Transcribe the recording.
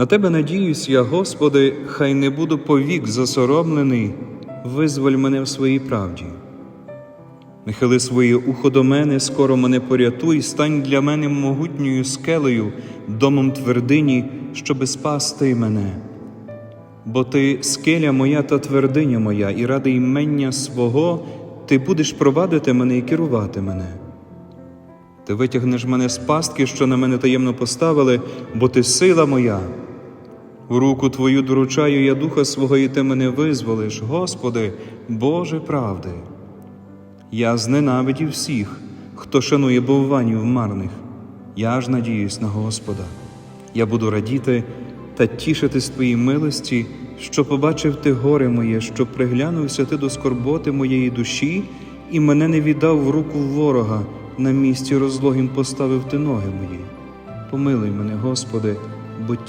На тебе надіюсь я, Господи, хай не буду повік засоромлений, визволь мене в своїй правді. Нахили своє ухо до мене, скоро мене порятуй, стань для мене могутньою скелею, домом твердині, щоби спасти мене. Бо ти скеля моя та твердиня моя, і ради імення свого ти будеш провадити мене і керувати мене. Ти витягнеш мене з пастки, що на мене таємно поставили, бо ти сила моя. У руку твою доручаю я духа свого, і ти мене визволиш, Господи, Боже правди. Я зненавидів всіх, хто шанує бовванів марних. Я ж надіюсь на Господа. Я буду радіти та тішитись твоїй милості, що побачив ти горе моє, що приглянувся ти до скорботи моєї душі, і мене не віддав в руку ворога, на місці розлогім поставив ти ноги мої. Помилуй мене, Господи,